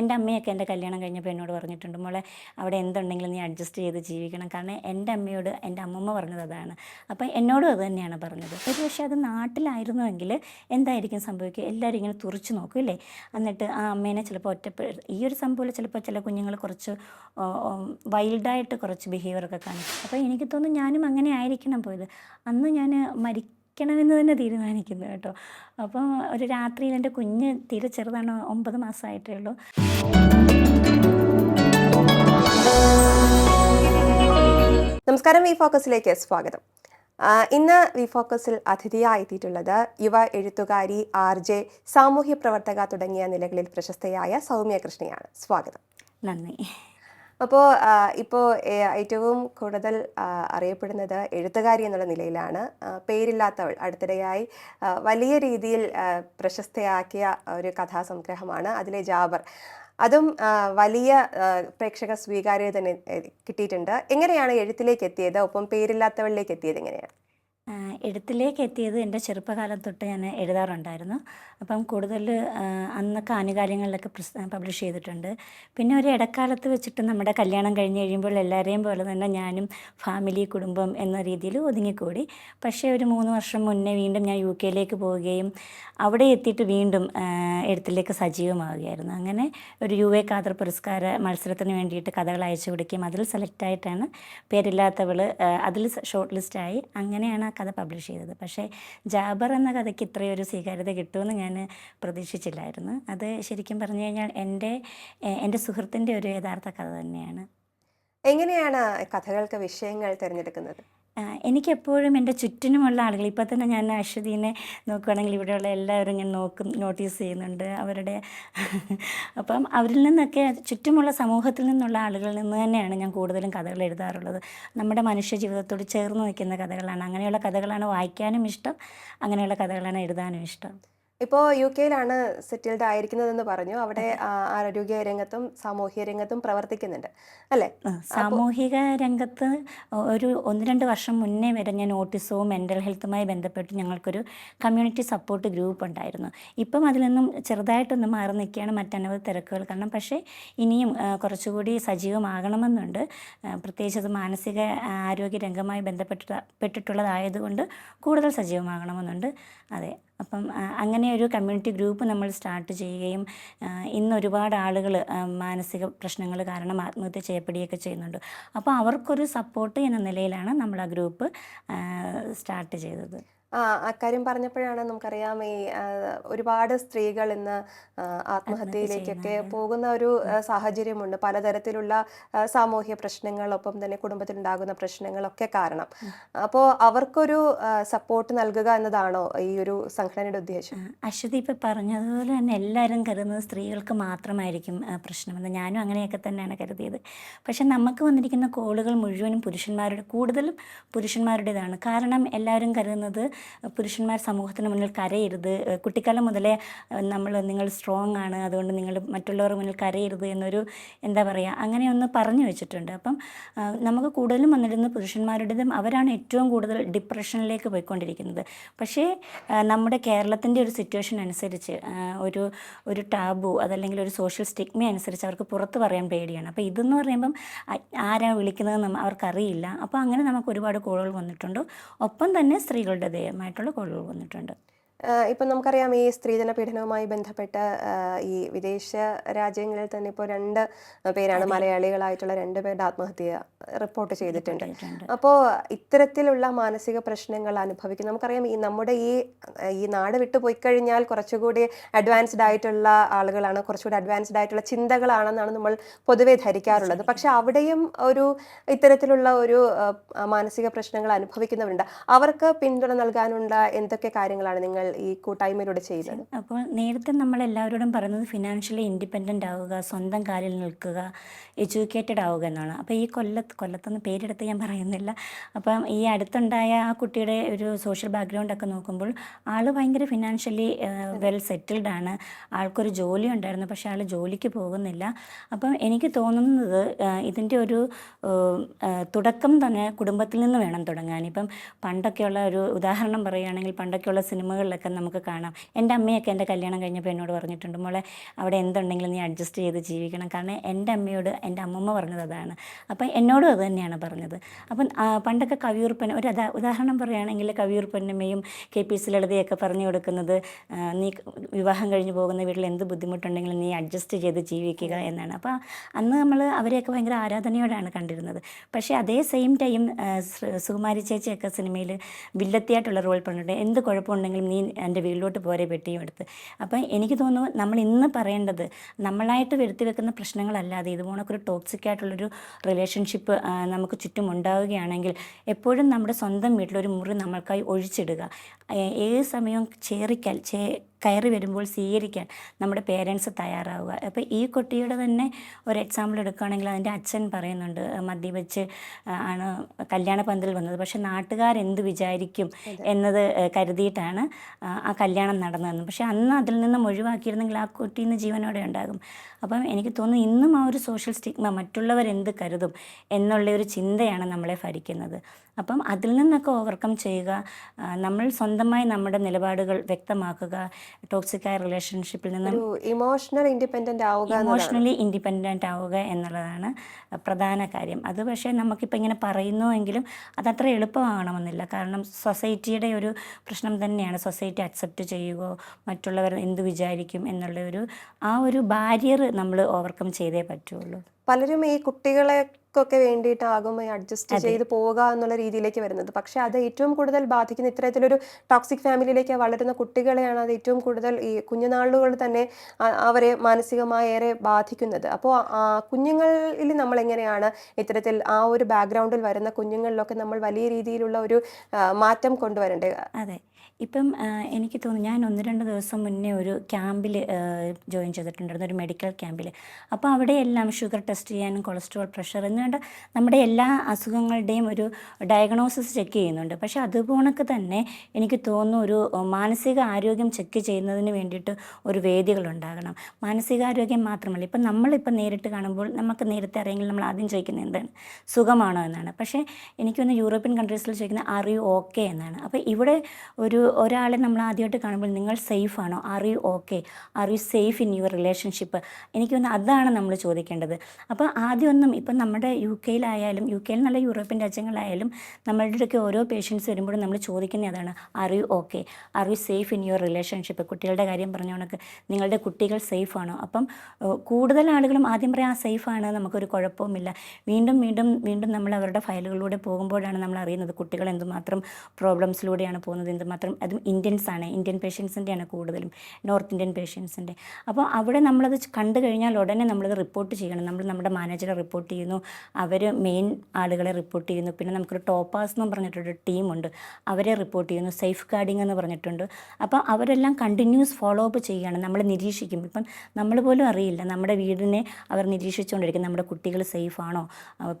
എന്റെ അമ്മയൊക്കെ എന്റെ കല്യാണം കഴിഞ്ഞപ്പോൾ എന്നോട് പറഞ്ഞിട്ടുണ്ട് മോളെ അവിടെ എന്തുണ്ടെങ്കിലും നീ അഡ്ജസ്റ്റ് ചെയ്ത് ജീവിക്കണം. കാരണം എന്റെ അമ്മയോട് എന്റെ അമ്മമ്മ പറഞ്ഞത് അതാണ്. അപ്പം എന്നോടും അത് തന്നെയാണ് പറഞ്ഞത്. ഒരു പക്ഷേ അത് നാട്ടിലായിരുന്നുവെങ്കിൽ എന്തായിരിക്കും സംഭവിക്കുക? എല്ലാവരും ഇങ്ങനെ തുറച്ചു നോക്കും അല്ലേ? എന്നിട്ട് ആ അമ്മേനെ ചിലപ്പോൾ ഒറ്റപ്പെ ഈ ഒരു സംഭവം ചിലപ്പോൾ ചില കുഞ്ഞുങ്ങൾ കുറച്ച് വൈൽഡായിട്ട് കുറച്ച് ബിഹേവിയറൊക്കെ കാണിക്കും അപ്പോൾ എനിക്ക് തോന്നുന്നു ഞാനും അങ്ങനെ ആയിരിക്കണം പോയത്. അന്ന് ഞാൻ മരിക്കണമെന്ന് തന്നെ തീരുമാനിക്കുന്നു കേട്ടോ. അപ്പം ഒരു രാത്രിയിൽ എന്റെ കുഞ്ഞ് തീരെ ചെറുതാണ് ഒമ്പത് മാസമായിട്ടേ ഉള്ളൂ. നമസ്കാരം വി ഫോക്കസിലേക്ക് സ്വാഗതം. ഇന്ന് വി ഫോക്കസിൽ അതിഥിയായി എത്തിയിട്ടുള്ളത് യുവ എഴുത്തുകാരി ആർ ജെ സാമൂഹ്യ പ്രവർത്തക തുടങ്ങിയ നിലകളിൽ പ്രശസ്തയായ സൗമ്യ കൃഷ്ണയാണ് സ്വാഗതം. നന്ദി. അപ്പോൾ ഇപ്പോൾ ഏറ്റവും കൂടുതൽ അറിയപ്പെടുന്നത് എഴുത്തുകാരി എന്നുള്ള നിലയിലാണ്. പേരില്ലാത്തവൾ അടുത്തിടെയായി വലിയ രീതിയിൽ പ്രശസ്തയാക്കിയ ഒരു കഥാസംഗ്രഹമാണ് അതിലെ ജാബർ. അതും വലിയ പ്രേക്ഷക സ്വീകാര്യത തന്നെ കിട്ടിയിട്ടുണ്ട്. എങ്ങനെയാണ് എഴുത്തിലേക്ക് എത്തിയത്? ഒപ്പം പേരില്ലാത്തവളിലേക്ക് എത്തിയത് എങ്ങനെയാണ്? എഴുത്തിലേക്ക് എത്തിയത് എന്റെ ചെറുപ്പകാലം തൊട്ട് ഞാൻ എഴുതാറുണ്ടായിരുന്നു. അപ്പം കൂടുതൽ അന്നൊക്കെ ആനുകാലികളിലൊക്കെ പബ്ലിഷ് ചെയ്തിട്ടുണ്ട്. പിന്നെ ഒരു ഇടക്കാലത്ത് വെച്ചിട്ട് നമ്മുടെ കല്യാണം കഴിഞ്ഞ് കഴിയുമ്പോൾ എല്ലാവരെയും പോലെ തന്നെ ഞാനും ഫാമിലി കുടുംബം എന്ന രീതിയിൽ ഒതുങ്ങിക്കൂടി. പക്ഷേ ഒരു മൂന്ന് വർഷം മുന്നേ വീണ്ടും ഞാൻ യു കെയിലേക്ക് പോവുകയും അവിടെ എത്തിയിട്ട് വീണ്ടും എഴുത്തിലേക്ക് സജീവമാവുകയായിരുന്നു. അങ്ങനെ ഒരു യു എ കാതർ പുരസ്കാര മത്സരത്തിന് വേണ്ടിയിട്ട് കഥകൾ അയച്ചു കൊടുക്കുകയും അതിൽ സെലക്ട് ആയിട്ടാണ് പേരില്ലാത്തവൾ അതിൽ ഷോർട്ട് ലിസ്റ്റായി. അങ്ങനെയാണ് കഥ പബ്ലിഷ് ചെയ്തത്. പക്ഷേ ജാബർ എന്ന കഥയ്ക്ക് ഇത്രയൊരു സ്വീകാര്യത കിട്ടുമെന്ന് ഞാൻ പ്രതീക്ഷിച്ചില്ലായിരുന്നു. അത് ശരിക്കും പറഞ്ഞു കഴിഞ്ഞാൽ എന്റെ എന്റെ സുഹൃത്തിന്റെ ഒരു യഥാർത്ഥ കഥ തന്നെയാണ്. എങ്ങനെയാണ് കഥകൾക്ക് വിഷയങ്ങൾ തിരഞ്ഞെടുക്കുന്നത്? എനിക്കെപ്പോഴും എന്റെ ചുറ്റിനുമുള്ള ആളുകൾ ഇപ്പോൾ തന്നെ ഞാൻ അശ്വതീനെ നോക്കുകയാണെങ്കിൽ ഇവിടെയുള്ള എല്ലാവരും ഞാൻ നോക്കും നോട്ടീസ് ചെയ്യുന്നുണ്ട് അവരുടെ അപ്പം അവരിൽ നിന്നൊക്കെ ചുറ്റുമുള്ള സമൂഹത്തിൽ നിന്നുള്ള ആളുകളിൽ നിന്ന് തന്നെയാണ് ഞാൻ കൂടുതലും കഥകൾ എഴുതാറുള്ളത്. നമ്മുടെ മനുഷ്യ ജീവിതത്തോട് ചേർന്ന് നിൽക്കുന്ന കഥകളാണ്. അങ്ങനെയുള്ള കഥകളാണ് വായിക്കാനും ഇഷ്ടം അങ്ങനെയുള്ള കഥകളാണ് എഴുതാനും ഇഷ്ടം. ഇപ്പോൾ യു കെയിലാണ് സെറ്റിൽഡ് ആയിരിക്കുന്നതെന്ന് പറഞ്ഞു. അവിടെ ആരോഗ്യ രംഗത്തും സാമൂഹിക രംഗത്തും പ്രവർത്തിക്കുന്നുണ്ട്. അല്ലേ? സാമൂഹിക രംഗത്ത് ഒരു ഒന്ന് രണ്ട് വർഷം മുന്നേ വരെ ഞാൻ ഓട്ടിസവും മെന്റൽ ഹെൽത്തുമായി ബന്ധപ്പെട്ട് ഞങ്ങൾക്കൊരു കമ്മ്യൂണിറ്റി സപ്പോർട്ട് ഗ്രൂപ്പ് ഉണ്ടായിരുന്നു. ഇപ്പം അതിൽ നിന്നും ചെറുതായിട്ടൊന്ന് മാറി നിൽക്കുകയാണ് മറ്റനവധി തിരക്കുകൾ. കാരണം പക്ഷേ ഇനിയും കുറച്ചുകൂടി സജീവമാകണമെന്നുണ്ട്. പ്രത്യേകിച്ച് അത് മാനസിക ആരോഗ്യ രംഗമായി ബന്ധപ്പെട്ടിട്ടുള്ളതായതുകൊണ്ട് പെട്ടിട്ടുള്ളതായതുകൊണ്ട് കൂടുതൽ സജീവമാകണമെന്നുണ്ട്. അതെ. അപ്പം അങ്ങനെ ഒരു കമ്മ്യൂണിറ്റി ഗ്രൂപ്പ് നമ്മൾ സ്റ്റാർട്ട് ചെയ്യുകയും ഇന്ന് ഒരുപാട് ആളുകൾ മാനസിക പ്രശ്നങ്ങൾ കാരണം ആത്മഹത്യ ചെയ്യപ്പെടുകയൊക്കെ ചെയ്യുന്നുണ്ട്. അപ്പോൾ അവർക്കൊരു സപ്പോർട്ട് എന്ന നിലയിലാണ് നമ്മൾ ആ ഗ്രൂപ്പ് സ്റ്റാർട്ട് ചെയ്തത്. അക്കാര്യം പറഞ്ഞപ്പോഴാണ് നമുക്കറിയാം ഈ ഒരുപാട് സ്ത്രീകൾ ഇന്ന് ആത്മഹത്യയിലേക്കൊക്കെ പോകുന്ന ഒരു സാഹചര്യമുണ്ട്. പലതരത്തിലുള്ള സാമൂഹ്യ പ്രശ്നങ്ങളൊപ്പം തന്നെ കുടുംബത്തിലുണ്ടാകുന്ന പ്രശ്നങ്ങളൊക്കെ കാരണം. അപ്പോൾ അവർക്കൊരു സപ്പോർട്ട് നൽകുക എന്നതാണോ ഈ ഒരു സംഘടനയുടെ ഉദ്ദേശം? അശ്വതി ഇപ്പം പറഞ്ഞതുപോലെ തന്നെ എല്ലാവരും കരുതുന്നത് സ്ത്രീകൾക്ക് മാത്രമായിരിക്കും പ്രശ്നമെന്ന് ഞാനും അങ്ങനെയൊക്കെ തന്നെയാണ് കരുതിയത്. പക്ഷെ നമുക്ക് വന്നിരിക്കുന്ന കോളുകൾ മുഴുവനും പുരുഷന്മാരുടെ കൂടുതലും പുരുഷന്മാരുടേതാണ്. കാരണം എല്ലാവരും കരുതുന്നത് പുരുഷന്മാർ സമൂഹത്തിന് മുന്നിൽ കരയരുത്. കുട്ടിക്കാലം മുതലേ നമ്മൾ നിങ്ങൾ സ്ട്രോങ് ആണ്. അതുകൊണ്ട് നിങ്ങൾ മറ്റുള്ളവരുടെ മുന്നിൽ കരയരുത് എന്നൊരു എന്താ പറയുക അങ്ങനെ ഒന്ന് പറഞ്ഞു വെച്ചിട്ടുണ്ട്. അപ്പം നമുക്ക് കൂടുതലും വന്നിരുന്ന പുരുഷന്മാരുടേതും അവരാണ് ഏറ്റവും കൂടുതൽ ഡിപ്രഷനിലേക്ക് പോയിക്കൊണ്ടിരിക്കുന്നത്. പക്ഷേ നമ്മുടെ കേരളത്തിന്റെ ഒരു സിറ്റുവേഷൻ അനുസരിച്ച് ഒരു ഒരു ടാബു അതല്ലെങ്കിൽ ഒരു സോഷ്യൽ സ്റ്റിഗ്മ അനുസരിച്ച് അവർക്ക് പുറത്ത് പറയാൻ പേടിയാണ്. അപ്പോൾ ഇതെന്ന് പറയുമ്പം ആരാണ് ആരാ വിളിക്കുന്നതെന്ന് നമ്മ- അവർക്കറിയില്ല. അപ്പോൾ അങ്ങനെ നമുക്ക് ഒരുപാട് കോളുകൾ വന്നിട്ടുണ്ട്. ഒപ്പം തന്നെ സ്ത്രീകളുടേതായിട്ടുള്ള കോളുകൾ വന്നിട്ടുണ്ട്. ഇപ്പം നമുക്കറിയാം ഈ സ്ത്രീധന പീഡനവുമായി ബന്ധപ്പെട്ട് ഈ വിദേശ രാജ്യങ്ങളിൽ തന്നെ ഇപ്പോൾ രണ്ട് പേരാണ് മലയാളികളായിട്ടുള്ള രണ്ട് പേരുടെ ആത്മഹത്യ റിപ്പോർട്ട് ചെയ്തിട്ടുണ്ട്. അപ്പോൾ ഇത്തരത്തിലുള്ള മാനസിക പ്രശ്നങ്ങൾ അനുഭവിക്കും നമുക്കറിയാം ഈ നമ്മുടെ ഈ ഈ നാട് വിട്ടു പോയി കഴിഞ്ഞാൽ കുറച്ചുകൂടി അഡ്വാൻസ്ഡ് ആയിട്ടുള്ള ആളുകളാണ് കുറച്ചുകൂടി അഡ്വാൻസ്ഡ് ആയിട്ടുള്ള ചിന്തകളാണെന്നാണ് നമ്മൾ പൊതുവെ ധരിക്കാറുള്ളത്. പക്ഷെ അവിടെയും ഒരു ഇത്തരത്തിലുള്ള ഒരു മാനസിക പ്രശ്നങ്ങൾ അനുഭവിക്കുന്നവരുണ്ട്. അവർക്ക് പിന്തുണ നൽകാനുള്ള എന്തൊക്കെ കാര്യങ്ങളാണ് നിങ്ങൾ ഈ കൂട്ടായ്മയിലൂടെ ചെയ്യുന്നത്? അപ്പോൾ നേരത്തെ നമ്മൾ എല്ലാവരോടും പറയുന്നത് ഫിനാൻഷ്യലി ഇൻഡിപെൻഡന്റ് ആവുക സ്വന്തം കാലിൽ നിൽക്കുക എഡ്യൂക്കേറ്റഡ് ആവുക എന്നാണ്. അപ്പോൾ ഈ കൊല്ലത്ത് കൊല്ലത്തൊന്നും പേരെടുത്ത് ഞാൻ പറയുന്നില്ല. അപ്പം ഈ അടുത്തുണ്ടായ ആ കുട്ടിയുടെ ഒരു സോഷ്യൽ ബാക്ക്ഗ്രൗണ്ട് ഒക്കെ നോക്കുമ്പോൾ ആൾ ഭയങ്കര ഫിനാൻഷ്യലി വെൽ സെറ്റിൽഡ് ആണ്. ആൾക്കൊരു ജോലി ഉണ്ടായിരുന്നു പക്ഷേ ആൾ ജോലിക്ക് പോകുന്നില്ല. അപ്പം എനിക്ക് തോന്നുന്നത് ഇതിന്റെ ഒരു തുടക്കം തന്നെ കുടുംബത്തിൽ നിന്ന് വേണം തുടങ്ങാൻ. ഇപ്പം പണ്ടൊക്കെയുള്ള ഒരു ഉദാഹരണം പറയുകയാണെങ്കിൽ പണ്ടൊക്കെയുള്ള സിനിമകളിലൊക്കെ ഒക്കെ നമുക്ക് കാണാം. എന്റെ അമ്മയൊക്കെ എന്റെ കല്യാണം കഴിഞ്ഞപ്പോൾ എന്നോട് പറഞ്ഞിട്ടുണ്ട് മോളെ അവിടെ എന്തുണ്ടെങ്കിലും നീ അഡ്ജസ്റ്റ് ചെയ്ത് ജീവിക്കണം. കാരണം എന്റെ അമ്മയോട് എന്റെ അമ്മമ്മ പറഞ്ഞത് അതാണ്. അപ്പം എന്നോടും അത് തന്നെയാണ് പറഞ്ഞത്. അപ്പം പണ്ടൊക്കെ കവിയൂർപ്പൻ ഒരു ഉദാഹരണം പറയുകയാണെങ്കിൽ കവിയൂർപ്പന്നമ്മയും കെ പി സി ലളിതയൊക്കെ പറഞ്ഞു കൊടുക്കുന്നത് നീ വിവാഹം കഴിഞ്ഞ് പോകുന്ന വീട്ടിൽ എന്ത് ബുദ്ധിമുട്ടുണ്ടെങ്കിലും നീ അഡ്ജസ്റ്റ് ചെയ്ത് ജീവിക്കുക എന്നാണ്. അപ്പോൾ അന്ന് നമ്മൾ അവരെയൊക്കെ ഭയങ്കര ആരാധനയോടാണ് കണ്ടിരുന്നത്. പക്ഷേ അതേ സെയിം ടൈം സുകുമാരി ചേച്ചിയൊക്കെ സിനിമയിൽ വില്ലത്തിയായിട്ടുള്ള റോൾ പറഞ്ഞിട്ടുണ്ട്. എന്ത് കുഴപ്പമുണ്ടെങ്കിലും നീ എന്റെ വീട്ടിലോട്ട് പോരെ പെട്ടിയും എടുത്ത്. അപ്പം എനിക്ക് തോന്നുന്നു നമ്മൾ ഇന്ന് പറയേണ്ടത് നമ്മളായിട്ട് വരുത്തി വെക്കുന്ന പ്രശ്നങ്ങളല്ലാതെ ഇതുപോലൊക്കെ ഒരു ടോക്സിക് ആയിട്ടുള്ളൊരു റിലേഷൻഷിപ്പ് നമുക്ക് ചുറ്റും ഉണ്ടാവുകയാണെങ്കിൽ എപ്പോഴും നമ്മുടെ സ്വന്തം വീട്ടിലൊരു മുറി നമ്മൾക്കായി ഒഴിച്ചിടുക. ഏത് സമയവും ചേറിക്കൽ ചേ കയറി വരുമ്പോൾ സ്വീകരിക്കാൻ നമ്മുടെ പേരൻസ് തയ്യാറാവുക. അപ്പോൾ ഈ കുട്ടിയുടെ തന്നെ ഒരു എക്സാമ്പിൾ എടുക്കുകയാണെങ്കിൽ അതിന്റെ അച്ഛൻ പറയുന്നുണ്ട് മദ്യപിച്ച് ആണ് കല്യാണ പന്തൽ വന്നത്. പക്ഷെ നാട്ടുകാരെന്ത് വിചാരിക്കും എന്നത് കരുതിയിട്ടാണ് ആ, കല്യാണം നടന്നതെന്ന്. പക്ഷെ അന്ന് അതിൽ നിന്നും ഒഴിവാക്കിയിരുന്നെങ്കിൽ ആ കുട്ടി ഇന്ന് ജീവനോടെ ഉണ്ടാകും. അപ്പം എനിക്ക് തോന്നുന്നു ഇന്നും ആ ഒരു സോഷ്യൽ സ്റ്റിഗ്മ മറ്റുള്ളവരെന്ത് കരുതും എന്നുള്ള ഒരു ചിന്തയാണ് നമ്മളെ ഭരിക്കുന്നത്. അപ്പം അതിൽ നിന്നൊക്കെ ഓവർകം ചെയ്യുക നമ്മൾ സ്വന്തമായി നമ്മുടെ നിലപാടുകൾ വ്യക്തമാക്കുക ടോക്സിക്കായ റിലേഷൻഷിപ്പിൽ നിന്നും ഇമോഷണൽ ഇൻഡിപെൻഡന്റ് ആവുക ഇമോഷണലി ഇൻഡിപെൻഡന്റ് ആവുക എന്നുള്ളതാണ് പ്രധാന കാര്യം. അത് പക്ഷേ നമുക്കിപ്പോൾ ഇങ്ങനെ പറയുന്നുവെങ്കിലും അതത്ര എളുപ്പമാകണമെന്നില്ല. കാരണം സൊസൈറ്റിയുടെ ഒരു പ്രശ്നം തന്നെയാണ് സൊസൈറ്റി അക്സെപ്റ്റ് ചെയ്യുകയോ മറ്റുള്ളവർ എന്ത് വിചാരിക്കും എന്നുള്ള ഒരു ആ ഒരു ബാരിയർ നമ്മൾ ഓവർകം ചെയ്തേ പറ്റുള്ളൂ. പലരും ഈ കുട്ടികളെക്കൊക്കെ വേണ്ടിയിട്ടാകും അഡ്ജസ്റ്റ് ചെയ്ത് പോവുക എന്നുള്ള രീതിയിലേക്ക് വരുന്നത്. പക്ഷെ അത് ഏറ്റവും കൂടുതൽ ബാധിക്കുന്ന ഇത്തരത്തിലൊരു ടോക്സിക് ഫാമിലിയിലേക്ക് വളരുന്ന കുട്ടികളെയാണ് അത് ഏറ്റവും കൂടുതൽ ഈ കുഞ്ഞുനാളുകൾ തന്നെ അവരെ മാനസികമായി ഏറെ ബാധിക്കുന്നത്. അപ്പോൾ കുഞ്ഞുങ്ങളിൽ നമ്മൾ എങ്ങനെയാണ് ഇത്തരത്തിൽ ആ ഒരു ബാക്ക്ഗ്രൗണ്ടിൽ വരുന്ന കുഞ്ഞുങ്ങളിലൊക്കെ നമ്മൾ വലിയ രീതിയിലുള്ള ഒരു മാറ്റം കൊണ്ടുവരേണ്ടത് അതെ. ഇപ്പം എനിക്ക് തോന്നുന്നു ഞാൻ ഒന്ന് രണ്ട് ദിവസം മുന്നേ ഒരു ക്യാമ്പിൽ ജോയിൻ ചെയ്തിട്ടുണ്ടായിരുന്നു ഒരു മെഡിക്കൽ ക്യാമ്പിൽ അപ്പോൾ അവിടെയെല്ലാം ഷുഗർ ടെസ്റ്റ് ചെയ്യാനും കൊളസ്ട്രോൾ പ്രഷർ എന്നുകൊണ്ട് നമ്മുടെ എല്ലാ അസുഖങ്ങളുടെയും ഒരു ഡയഗ്നോസിസ് ചെക്ക് ചെയ്യുന്നുണ്ട്. പക്ഷേ അതുപോണക്ക് തന്നെ എനിക്ക് തോന്നുന്നു ഒരു മാനസിക ആരോഗ്യം ചെക്ക് ചെയ്യുന്നതിന് വേണ്ടിയിട്ട് ഒരു വേദികളുണ്ടാകണം. മാനസികാരോഗ്യം മാത്രമല്ല ഇപ്പം നമ്മളിപ്പോൾ നേരിട്ട് കാണുമ്പോൾ നമുക്ക് നേരത്തെ അറിയെങ്കിൽ നമ്മൾ ആദ്യം ചോദിക്കുന്നത് എന്താണ്? സുഖമാണോ എന്നാണ്. പക്ഷേ എനിക്കൊന്ന് യൂറോപ്യൻ കൺട്രീസിൽ ചോദിക്കുന്നത് ആർ യു ഓക്കെ എന്നാണ്. അപ്പോൾ ഇവിടെ ഒരു ഒരാളെ നമ്മൾ ആദ്യമായിട്ട് കാണുമ്പോൾ നിങ്ങൾ സേഫ് ആണോ? Are you okay are you safe in your relationship എനിക്ക് തോന്നുന്നു അതാണ് നമ്മൾ ചോദിക്കേണ്ടത്. അപ്പോൾ ആദ്യമൊന്നും ഇപ്പം നമ്മുടെ യു കെയിലായാലും യു കെയിൽ നല്ല യൂറോപ്യൻ രാജ്യങ്ങളായാലും നമ്മളുടെ ഇടയ്ക്ക് ഓരോ പേഷ്യൻസ് വരുമ്പോഴും നമ്മൾ ചോദിക്കുന്നത് അതാണ്. Are you okay are you safe in your relationship കുട്ടികളുടെ കാര്യം പറഞ്ഞ കണക്ക് നിങ്ങളുടെ കുട്ടികൾ സേഫ് ആണോ? അപ്പം കൂടുതൽ ആളുകളും ആദ്യം പറയാം ആ ആണ് നമുക്കൊരു കുഴപ്പവുമില്ല. വീണ്ടും വീണ്ടും വീണ്ടും നമ്മൾ അവരുടെ ഫയലുകളിലൂടെ പോകുമ്പോഴാണ് നമ്മൾ അറിയുന്നത് കുട്ടികൾ എന്തുമാത്രം പ്രോബ്ലംസിലൂടെയാണ് പോകുന്നത് എന്തുമാത്രം അതും ഇന്ത്യൻസ് ആണ് ഇന്ത്യൻ പേഷ്യൻസിന്റെയാണ് കൂടുതലും നോർത്ത് ഇന്ത്യൻ പേഷ്യൻസിന്റെ. അപ്പോൾ അവിടെ നമ്മളത് കണ്ടു കഴിഞ്ഞാൽ ഉടനെ നമ്മളത് റിപ്പോർട്ട് ചെയ്യണം. നമ്മൾ നമ്മുടെ മാനേജറെ റിപ്പോർട്ട് ചെയ്യുന്നു അവർ മെയിൻ ആളുകളെ റിപ്പോർട്ട് ചെയ്യുന്നു. പിന്നെ നമുക്കൊരു ടോപ്പാസ് എന്ന് പറഞ്ഞിട്ടൊരു ടീമുണ്ട് അവരെ റിപ്പോർട്ട് ചെയ്യുന്നു സേഫ് ഗാർഡിങ് എന്ന് പറഞ്ഞിട്ടുണ്ട്. അപ്പോൾ അവരെല്ലാം കണ്ടിന്യൂസ് ഫോളോ അപ്പ് ചെയ്യുകയാണ് നമ്മൾ നിരീക്ഷിക്കും ഇപ്പം നമ്മൾ പോലും അറിയില്ല നമ്മുടെ വീടിനെ അവർ നിരീക്ഷിച്ചുകൊണ്ടിരിക്കും നമ്മുടെ കുട്ടികൾ സേഫ് ആണോ?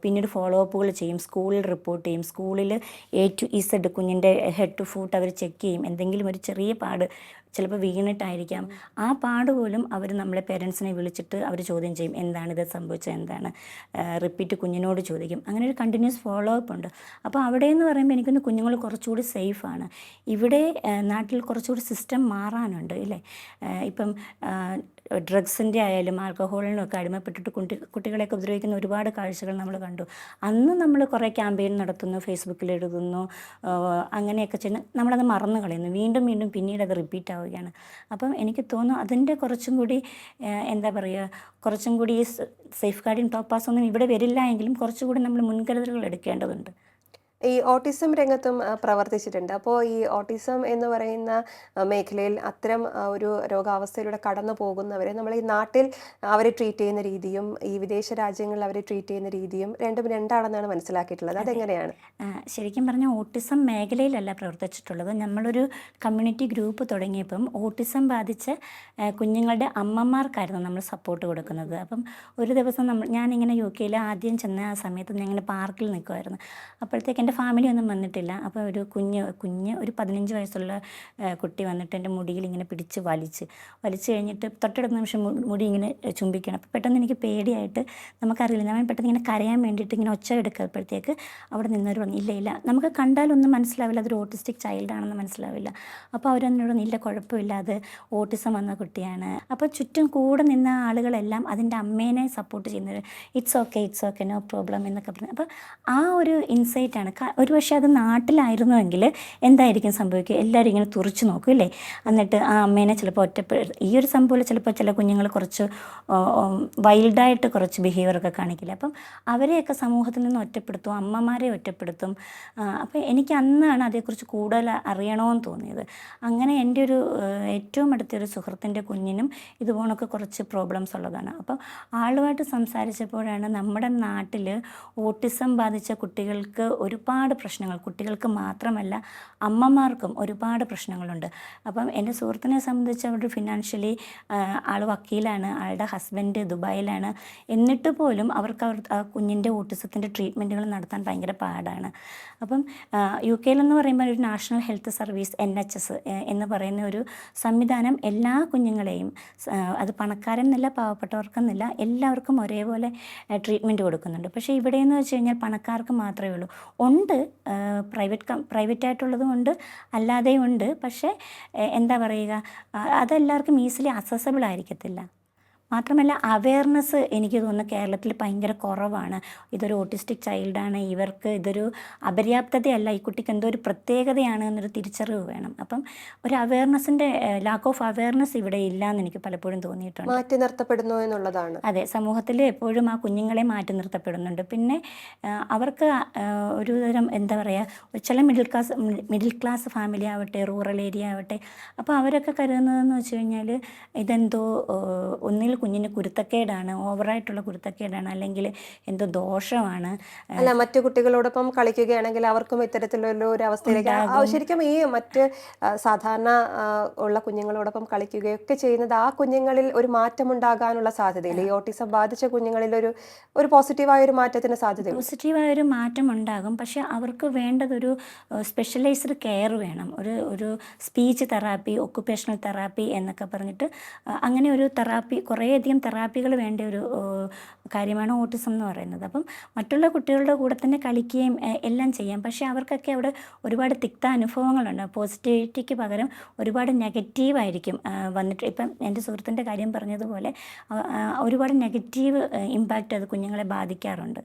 പിന്നീട് ഫോളോ അപ്പുകൾ ചെയ്യും സ്കൂളിൽ റിപ്പോർട്ട് ചെയ്യും സ്കൂളിൽ എ ടു ഇസഡ് കുഞ്ഞിന്റെ ഹെഡ് ടു ഫുട്ട് അവർ ചെക്ക് ചെയ്യും എന്തെങ്കിലും ഒരു ചെറിയ പാട് ചിലപ്പോൾ വീണിട്ടായിരിക്കാം. ആ പാട് പോലും അവർ നമ്മളെ പേരൻസിനെ വിളിച്ചിട്ട് അവർ ചോദ്യം ചെയ്യും എന്താണ് ഇത് സംഭവിച്ചത്? എന്താണ്? റിപ്പീറ്റ് കുഞ്ഞിനോട് ചോദിക്കും. അങ്ങനെ ഒരു കണ്ടിന്യൂസ് ഫോളോ അപ്പ് ഉണ്ട്. അപ്പോൾ അവിടെ എന്ന് പറയുമ്പോൾ എനിക്കൊന്ന് കുഞ്ഞുങ്ങൾ കുറച്ചുകൂടി സേഫാണ് ഇവിടെ നാട്ടിൽ കുറച്ചുകൂടി സിസ്റ്റം മാറാനുണ്ട് ഇല്ലേ? ഇപ്പം ഡ്രഗ്സിന്റെ ആയാലും ആൽക്കഹോളിനും ഒക്കെ അടിമപ്പെട്ടിട്ട് കുട്ടി കുട്ടികളെയൊക്കെ ഉപദ്രവിക്കുന്ന ഒരുപാട് കാഴ്ചകൾ നമ്മൾ കണ്ടു. അന്ന് നമ്മൾ കുറേ ക്യാമ്പയിൻ നടത്തുന്നു ഫേസ്ബുക്കിൽ എഴുതുന്നു അങ്ങനെയൊക്കെ ചെയ്യുന്ന. നമ്മളത് മറന്നു കളയുന്നു. വീണ്ടും വീണ്ടും പിന്നീട് അത് റിപ്പീറ്റ് ആവുകയാണ്. അപ്പം എനിക്ക് തോന്നുന്നു അതിന്റെ കുറച്ചും കൂടി എന്താ പറയുക കുറച്ചും കൂടി ഈ സേഫ് ഗാർഡിങ് ടോപ്പാസ് ഒന്നും ഇവിടെ വരില്ല എങ്കിലും കുറച്ചുകൂടി നമ്മൾ മുൻകരുതലുകൾ എടുക്കേണ്ടതുണ്ട്. ഈ ഓട്ടിസം രംഗത്തും പ്രവർത്തിച്ചിട്ടുണ്ട്. അപ്പോൾ ഈ ഓട്ടിസം എന്ന് പറയുന്ന മേഖലയിൽ അത്തരം ഒരു രോഗാവസ്ഥയിലൂടെ കടന്നു പോകുന്നവരെ നമ്മൾ ഈ നാട്ടിൽ അവരെ ട്രീറ്റ് ചെയ്യുന്ന രീതിയും ഈ വിദേശ രാജ്യങ്ങളിൽ അവരെ ട്രീറ്റ് ചെയ്യുന്ന രീതിയും രണ്ടും രണ്ടാണെന്നാണ് മനസ്സിലാക്കിയിട്ടുള്ളത്. അതെങ്ങനെയാണ്? ശരിക്കും പറഞ്ഞാൽ ഓട്ടിസം മേഖലയിലല്ല പ്രവർത്തിച്ചിട്ടുള്ളത്. നമ്മളൊരു കമ്മ്യൂണിറ്റി ഗ്രൂപ്പ് തുടങ്ങിയപ്പം ഓട്ടിസം ബാധിച്ച കുഞ്ഞുങ്ങളുടെ അമ്മമാർക്കായിരുന്നു നമ്മൾ സപ്പോർട്ട് കൊടുക്കുന്നത്. അപ്പം ഒരു ദിവസം നമ്മൾ ഞാനിങ്ങനെ യു കെയിൽ ആദ്യം ചെന്ന ആ സമയത്ത് ഞങ്ങൾ ഇങ്ങനെ പാർക്കിൽ നിൽക്കുമായിരുന്നു അപ്പോഴത്തേക്ക് എന്റെ ഫാമിലി ഒന്നും വന്നിട്ടില്ല. അപ്പോൾ ഒരു കുഞ്ഞ് കുഞ്ഞ് ഒരു പതിനഞ്ച് വയസ്സുള്ള കുട്ടി വന്നിട്ട് എന്റെ മുടിയിൽ ഇങ്ങനെ പിടിച്ച് വലിച്ച്. വലിച്ചു കഴിഞ്ഞിട്ട് തൊട്ടടുത്ത നിമിഷം മുടി ഇങ്ങനെ ചുംബിക്കണം. അപ്പോൾ പെട്ടെന്ന് എനിക്ക് പേടിയായിട്ട് നമുക്കറിയില്ല. ഞാൻ പെട്ടെന്ന് ഇങ്ങനെ കരയാൻ വേണ്ടിയിട്ട് ഇങ്ങനെ ഒച്ച എടുക്കുമ്പോഴത്തേക്ക് അവിടെ നിന്നവർ പറഞ്ഞു ഇല്ല ഇല്ല. നമുക്ക് കണ്ടാലൊന്നും മനസ്സിലാവില്ല. അതൊരു ഓട്ടിസ്റ്റിക് ചൈൽഡാണെന്ന് മനസ്സിലാവില്ല. അപ്പോൾ അവരെന്നോട് ഇല്ല കുഴപ്പമില്ല അത് ഓട്ടിസം വന്ന കുട്ടിയാണ്. അപ്പോൾ ചുറ്റും കൂടെ നിന്ന ആളുകളെല്ലാം അതിന്റെ അമ്മേനെ സപ്പോർട്ട് ചെയ്യുന്നത് it's okay it's okay no problem എന്നൊക്കെ പറഞ്ഞു. അപ്പോൾ ആ ഒരു ഇൻസൈറ്റാണ് ഒരു പക്ഷേ അത് നാട്ടിലായിരുന്നുവെങ്കിൽ എന്തായിരിക്കും സംഭവിക്കുക? എല്ലാവരും ഇങ്ങനെ തുറച്ചു നോക്കും അല്ലേ? എന്നിട്ട് ആ അമ്മേനെ ചിലപ്പോൾ ഒറ്റപ്പെ ഈ ഒരു സംഭവം ചിലപ്പോൾ ചില കുഞ്ഞുങ്ങൾ കുറച്ച് വൈൽഡായിട്ട് കുറച്ച് ബിഹേവിയറൊക്കെ കാണിക്കില്ല? അപ്പം അവരെയൊക്കെ സമൂഹത്തിൽ നിന്ന് ഒറ്റപ്പെടുത്തും അമ്മമാരെ ഒറ്റപ്പെടുത്തും. അപ്പോൾ എനിക്ക് അന്നാണ് അതേക്കുറിച്ച് കൂടുതൽ അറിയണമെന്ന് തോന്നിയത്. അങ്ങനെ എന്റെ ഒരു ഏറ്റവും അടുത്തൊരു സുഹൃത്തിന്റെ കുഞ്ഞിനും ഇതുപോലൊക്കെ കുറച്ച് പ്രോബ്ലംസ് ഉള്ളതാണ്. അപ്പം ആളുമായിട്ട് സംസാരിച്ചപ്പോഴാണ് നമ്മുടെ നാട്ടിൽ ഓട്ടിസം ബാധിച്ച കുട്ടികൾക്ക് ഒരുപാട് പ്രശ്നങ്ങൾ കുട്ടികൾക്ക് മാത്രമല്ല അമ്മമാർക്കും ഒരുപാട് പ്രശ്നങ്ങളുണ്ട്. അപ്പം എന്റെ സുഹൃത്തിനെ സംബന്ധിച്ച് അവർ ഫിനാൻഷ്യലി ആൾ വക്കീലാണ് ആളുടെ ഹസ്ബൻഡ് ദുബായിലാണ്. എന്നിട്ട് പോലും അവർക്ക് അവർ ആ കുഞ്ഞിന്റെ ഓട്ടിസത്തിന്റെ ട്രീറ്റ്മെന്റുകൾ നടത്താൻ ഭയങ്കര പാടാണ്. അപ്പം യു കെയിലെന്ന് പറയുമ്പോൾ ഒരു national health service N H S എന്ന് പറയുന്ന ഒരു സംവിധാനം എല്ലാ കുഞ്ഞുങ്ങളെയും അത് പണക്കാരൻ പണക്കാരെന്നല്ല പാവപ്പെട്ടവർക്കെന്നില്ല എല്ലാവർക്കും ഒരേപോലെ ട്രീറ്റ്മെന്റ് കൊടുക്കുന്നുണ്ട്. പക്ഷേ ഇവിടെയെന്ന് വെച്ച് കഴിഞ്ഞാൽ പണക്കാർക്ക് മാത്രമേ ഉള്ളൂ. ഉണ്ട്. പ്രൈവറ്റ് കം പ്രൈവറ്റ് ആയിട്ടുള്ളതും ഉണ്ട്. അല്ലാതെയും ഉണ്ട്. പക്ഷേ എന്താ പറയുക അതെല്ലാവർക്കും ഈസിലി അസസബിൾ ആയിരിക്കത്തില്ല. മാത്രമല്ല അവെയർനെസ് എനിക്ക് തോന്നുന്നു കേരളത്തിൽ ഭയങ്കര കുറവാണ്. ഇതൊരു ഓട്ടിസ്റ്റിക് ചൈൽഡാണ് ഇവർക്ക് ഇതൊരു അപര്യാപ്തതയല്ല. ഈ കുട്ടിക്ക് എന്തോ ഒരു പ്രത്യേകതയാണ് എന്നൊരു തിരിച്ചറിവ് വേണം. അപ്പം ഒരു അവെയർനെസ്സിന്റെ ലാക്ക് ഓഫ് അവയർനെസ് ഇവിടെ ഇല്ല എന്ന് എനിക്ക് പലപ്പോഴും തോന്നിയിട്ടുണ്ട്. മാറ്റി നിർത്തപ്പെടുന്നു എന്നുള്ളതാണ്. അതെ സമൂഹത്തിൽ എപ്പോഴും ആ കുഞ്ഞുങ്ങളെ മാറ്റി നിർത്തപ്പെടുന്നുണ്ട്. പിന്നെ അവർക്ക് ഒരുതരം ഒരു തരം എന്താ പറയുക ചില middle class middle class family ആവട്ടെ റൂറൽ ഏരിയ ആവട്ടെ അപ്പോൾ അവരൊക്കെ കരുതുന്നതെന്ന് വെച്ച് കഴിഞ്ഞാൽ ഇതെന്തോ ഒന്നിൽ കുഞ്ഞിന് കുരുത്തക്കേടാണ് ഓവറായിട്ടുള്ള കുരുത്തക്കേടാണ് അല്ലെങ്കിൽ എന്തോ ദോഷമാണ്. അല്ല മറ്റു കുട്ടികളോടൊപ്പം കളിക്കുകയാണെങ്കിൽ അവർക്കും ഇത്തരത്തിലുള്ള ഒരു അവസ്ഥയിലേക്ക് ശരിക്കും ഈ മറ്റ് സാധാരണ ഉള്ള കുഞ്ഞുങ്ങളോടൊപ്പം കളിക്കുകയൊക്കെ ചെയ്യുന്നത് ആ കുഞ്ഞുങ്ങളിൽ ഒരു മാറ്റം ഉണ്ടാകാനുള്ള സാധ്യതയില്ല. ഈ ഓട്ടിസം ബാധിച്ച കുഞ്ഞുങ്ങളിൽ ഒരു ഒരു പോസിറ്റീവായ ഒരു മാറ്റത്തിന് സാധ്യത പോസിറ്റീവായ ഒരു മാറ്റം ഉണ്ടാകും പക്ഷെ അവർക്ക് വേണ്ടതൊരു സ്പെഷ്യലൈസ്ഡ് കെയർ വേണം. ഒരു ഒരു സ്പീച്ച് തെറാപ്പി ഒക്കുപേഷണൽ തെറാപ്പി എന്നൊക്കെ പറഞ്ഞിട്ട് അങ്ങനെ ഒരു തെറാപ്പി കുറേയധികം തെറാപ്പികൾ വേണ്ട ഒരു കാര്യമാണ് ഓട്ടിസം എന്ന് പറയുന്നത്. അപ്പം മറ്റുള്ള കുട്ടികളുടെ കൂടെ തന്നെ കളിക്കുകയും എല്ലാം ചെയ്യാം. പക്ഷേ അവർക്കൊക്കെ അവിടെ ഒരുപാട് തിക്ത അനുഭവങ്ങളുണ്ട്. പോസിറ്റിവിറ്റിക്ക് പകരം ഒരുപാട് നെഗറ്റീവായിരിക്കും വന്നിട്ട്. ഇപ്പം എന്റെ സുഹൃത്തിന്റെ കാര്യം പറഞ്ഞതുപോലെ ഒരുപാട് നെഗറ്റീവ് ഇമ്പാക്റ്റ് അത് കുഞ്ഞുങ്ങളെ ബാധിക്കാറുണ്ട്.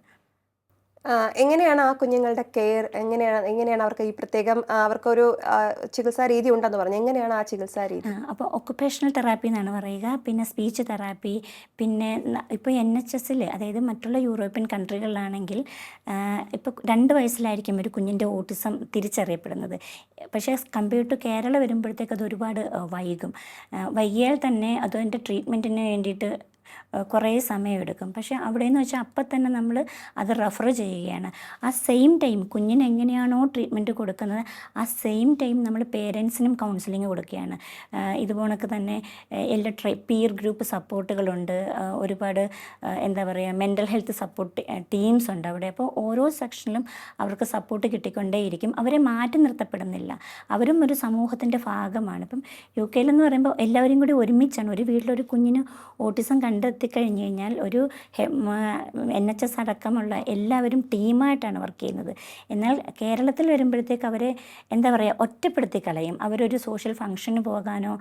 എങ്ങനെയാണ് ആ കുഞ്ഞുങ്ങളുടെ കെയർ? എങ്ങനെയാണ് എങ്ങനെയാണ് അവർക്ക് ഈ പ്രത്യേകം അവർക്കൊരു ചികിത്സാ രീതി ഉണ്ടെന്ന് പറഞ്ഞു എങ്ങനെയാണ് ആ ചികിത്സാ രീതി? അപ്പോൾ ഒക്കുപേഷണൽ തെറാപ്പി എന്നാണ് പറയുക. പിന്നെ സ്പീച്ച് തെറാപ്പി പിന്നെ ഇപ്പോൾ എൻ എച്ച് എസിൽ അതായത് മറ്റുള്ള യൂറോപ്യൻ കൺട്രികളിലാണെങ്കിൽ ഇപ്പോൾ രണ്ട് വയസ്സിലായിരിക്കും ഒരു കുഞ്ഞിന്റെ ഓട്ടിസം തിരിച്ചറിയപ്പെടുന്നത്. പക്ഷേ കമ്പ്യൂട്ടർ കേരള വരുമ്പോഴത്തേക്ക് അത് ഒരുപാട് വൈകും. വൈകിയാൽ തന്നെ അതിന്റെ ട്രീറ്റ്മെന്റിന് വേണ്ടിയിട്ട് കുറേ സമയമെടുക്കും. പക്ഷേ അവിടെ എന്ന് വെച്ചാൽ അപ്പം തന്നെ നമ്മൾ അത് റെഫർ ചെയ്യുകയാണ്. ആ സെയിം ടൈം കുഞ്ഞിന് എങ്ങനെയാണോ ട്രീറ്റ്മെന്റ് കൊടുക്കുന്നത് ആ സെയിം ടൈം നമ്മൾ പേരൻസിനും കൗൺസിലിംഗ് കൊടുക്കുകയാണ്. ഇതുപോണക്ക് തന്നെ എല്ലാ ട്രൈ പിയർ ഗ്രൂപ്പ് സപ്പോർട്ടുകളുണ്ട്. ഒരുപാട് എന്താ പറയുക മെന്റൽ ഹെൽത്ത് സപ്പോർട്ട് ടീംസ് ഉണ്ട് അവിടെ. അപ്പോൾ ഓരോ സെക്ഷനിലും അവർക്ക് സപ്പോർട്ട് കിട്ടിക്കൊണ്ടേയിരിക്കും. അവരെ മാറ്റി നിർത്തപ്പെടുന്നില്ല. അവരും ഒരു സമൂഹത്തിന്റെ ഭാഗമാണ്. ഇപ്പം യു കെയിലെന്ന് പറയുമ്പോൾ എല്ലാവരും കൂടി ഒരുമിച്ചാണ്. ഒരു വീട്ടിലൊരു കുഞ്ഞിന് ഓട്ടിസം കണ്ടെത്തി കഴിഞ്ഞ് കഴിഞ്ഞാൽ ഒരു എൻ എച്ച് എസ് അടക്കമുള്ള എല്ലാവരും ടീമായിട്ടാണ് വർക്ക് ചെയ്യുന്നത്. എന്നാൽ കേരളത്തിൽ വരുമ്പോഴത്തേക്ക് അവരെ എന്താ പറയുക ഒറ്റപ്പെടുത്തി കളയും. അവരൊരു സോഷ്യൽ ഫങ്ഷന് പോകാനോ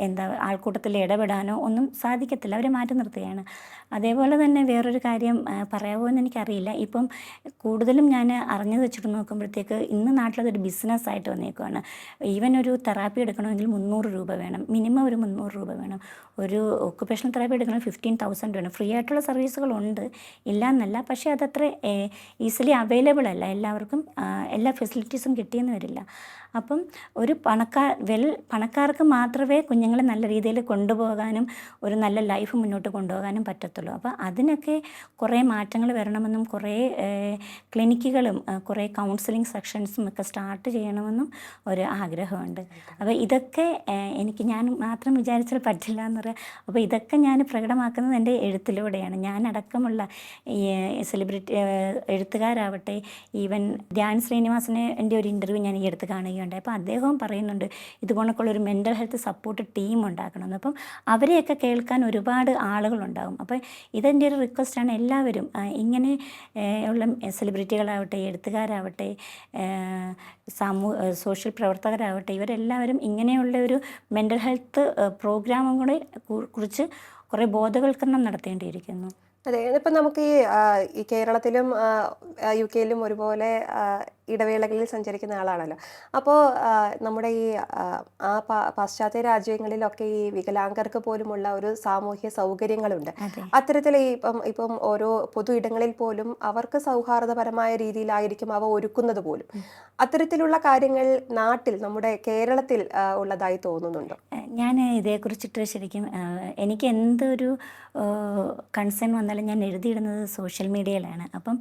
എന്താ ആൾക്കൂട്ടത്തിൽ ഇടപെടാനോ ഒന്നും സാധിക്കത്തില്ല. അവരെ മാറ്റി നിർത്തുകയാണ്. അതേപോലെ തന്നെ വേറൊരു കാര്യം പറയാമോ എന്ന് എനിക്കറിയില്ല. ഇപ്പം കൂടുതലും ഞാൻ അറിഞ്ഞത് വെച്ചിട്ട് നോക്കുമ്പോഴത്തേക്ക് ഇന്ന് നാട്ടിലതൊരു ബിസിനസ്സായിട്ട് വന്നേക്കുവാണ്. ഈവൻ ഒരു തെറാപ്പി എടുക്കണമെങ്കിൽ മുന്നൂറ് രൂപ വേണം. മിനിമം ഒരു മുന്നൂറ് രൂപ വേണം. ഒരു ഒക്കുപേഷണൽ തെറാപ്പി എടുക്കണം? ഫിഫ്റ്റീൻ തൗസൻഡ് വേണം. ഫ്രീ ആയിട്ടുള്ള സർവീസുകളുണ്ട് ഇല്ല എന്നല്ല പക്ഷേ അതത്ര ഈസിലി അവൈലബിൾ അല്ല. എല്ലാവർക്കും എല്ലാ ഫെസിലിറ്റീസും കിട്ടിയെന്ന് വരില്ല. അപ്പം ഒരു പണക്കാർ വെൽ പണക്കാർക്ക് മാത്രമേ കുഞ്ഞുങ്ങളെ നല്ല രീതിയിൽ കൊണ്ടുപോകാനും ഒരു നല്ല ലൈഫ് മുന്നോട്ട് കൊണ്ടുപോകാനും പറ്റത്തുള്ളൂ. അപ്പോൾ അതിനൊക്കെ കുറേ മാറ്റങ്ങൾ വരണമെന്നും കുറേ ക്ലിനിക്കുകളും കുറേ കൗൺസിലിംഗ് സെക്ഷൻസും ഒക്കെ സ്റ്റാർട്ട് ചെയ്യണമെന്നും ഒരു ആഗ്രഹമുണ്ട്. അപ്പോൾ ഇതൊക്കെ എനിക്ക് ഞാൻ മാത്രം വിചാരിച്ചാൽ പറ്റില്ല എന്ന് പറയാം. അപ്പോൾ ഇതൊക്കെ ഞാൻ പ്രകടമാക്കുന്നത് എന്റെ എഴുത്തിലൂടെയാണ്. ഞാൻ അടക്കമുള്ള ഈ സെലിബ്രിറ്റി എഴുത്തുകാരാവട്ടെ ഈവൻ ധ്യാൻ ശ്രീനിവാസനെ എന്റെ ഒരു ഇന്റർവ്യൂ ഞാൻ ഈ എടുത്ത് കാണുകയുണ്ടായി അപ്പോൾ അദ്ദേഹവും പറയുന്നുണ്ട് ഇതുപോലൊക്കെയുള്ള ഒരു മെന്റൽ ഹെൽത്ത് സപ്പോർട്ട് ടീം ഉണ്ടാക്കണമെന്ന്. അപ്പം അവരെയൊക്കെ കേൾക്കാൻ ഒരുപാട് ആളുകളുണ്ടാകും. അപ്പോൾ ഇതെന്റെ ഒരു റിക്വസ്റ്റാണ് എല്ലാവരും ഇങ്ങനെ ഉള്ള സെലിബ്രിറ്റികളാവട്ടെ എഴുത്തുകാരാവട്ടെ സമൂഹ സോഷ്യൽ പ്രവർത്തകരാവട്ടെ ഇവരെല്ലാവരും ഇങ്ങനെയുള്ള ഒരു മെന്റൽ ഹെൽത്ത് പ്രോഗ്രാമും കൂടെ കുറിച്ച് കുറേ ബോധവൽക്കരണം നടത്തേണ്ടിയിരിക്കുന്നു. അതെ. ഇപ്പം നമുക്ക് ഈ കേരളത്തിലും യു കെയിലും ഒരുപോലെ ഇടവേളകളിൽ സഞ്ചരിക്കുന്ന ആളാണല്ലോ. അപ്പോൾ നമ്മുടെ ഈ ആ, പാശ്ചാത്യ രാജ്യങ്ങളിലൊക്കെ ഈ വികലാംഗർക്ക് പോലുമുള്ള ഒരു സാമൂഹ്യ സൗകര്യങ്ങളുണ്ട്. അതെ. അത്തരത്തിൽ ഈ ഇപ്പം ഇപ്പം ഓരോ പൊതു ഇടങ്ങളിൽ പോലും അവർക്ക് സൗഹാർദ്ദപരമായ രീതിയിലായിരിക്കും അവ ഒരുക്കുന്നത് പോലും. അത്തരത്തിലുള്ള കാര്യങ്ങൾ നാട്ടിൽ നമ്മുടെ കേരളത്തിൽ ഉള്ളതായി തോന്നുന്നുണ്ടോ? ഞാൻ ഇതേക്കുറിച്ചിട്ട് ശരിക്കും എനിക്ക് എന്തൊരു കൺസേൺ വന്നാലും ഞാൻ എഴുതിയിടുന്നത് സോഷ്യൽ മീഡിയയിലാണ് അപ്പം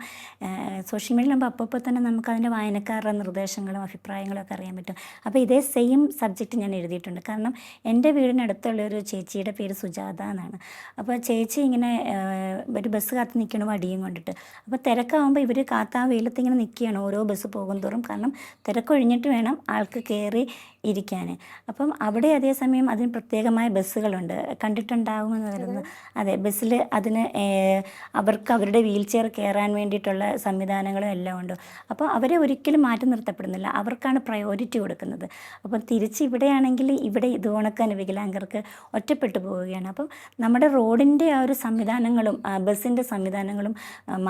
സോഷ്യൽ മീഡിയയിലാകുമ്പോൾ അപ്പോൾ തന്നെ നമുക്ക് അതിന്റെ വായനക്കാരുടെ നിർദ്ദേശങ്ങളും അഭിപ്രായങ്ങളും ഒക്കെ അറിയാൻ പറ്റും. അപ്പോൾ ഇതേ സെയിം സബ്ജക്റ്റ് ഞാൻ എഴുതിയിട്ടുണ്ട്. കാരണം എന്റെ വീടിനടുത്തുള്ള ഒരു ചേച്ചിയുടെ പേര് സുജാത എന്നാണ്. അപ്പോൾ ചേച്ചി ഇങ്ങനെ ഒരു ബസ് കാത്ത് നിൽക്കണം അടിയും കൊണ്ടിട്ട്. അപ്പോൾ തിരക്കാവുമ്പോൾ ഇവർ കാത്താ വെയിലത്ത് ഇങ്ങനെ നിൽക്കുകയാണ്. ഓരോ ബസ് പോകും തോറും കാരണം തിരക്കൊഴിഞ്ഞിട്ട് വേണം ആൾക്ക് കയറി ഇരിക്കാൻ അപ്പം അവിടെ അതേസമയം അതിന് പ്രത്യേകമായ ബസ്സുകളുണ്ട്. കണ്ടിട്ടുണ്ടാകുമെന്ന് കരുതുന്നു അതെ ബസ്സിൽ അതിന് അവർക്ക് അവരുടെ വീൽ ചെയർ കയറാൻ വേണ്ടിയിട്ടുള്ള സംവിധാനങ്ങളും എല്ലാം ഉണ്ട്. അപ്പോൾ അവരെ ഒരിക്കലും മാറ്റി നിർത്തപ്പെടുന്നില്ല. അവർക്കാണ് പ്രയോറിറ്റി കൊടുക്കുന്നത്. അപ്പം തിരിച്ച് ഇവിടെയാണെങ്കിൽ ഇവിടെ ഇത് ഉണക്കാൻ വികലാംഗർക്ക് ഒറ്റപ്പെട്ടു പോവുകയാണ്. അപ്പം നമ്മുടെ റോഡിന്റെ ആ ഒരു സംവിധാനങ്ങളും ബസ്സിന്റെ സംവിധാനങ്ങളും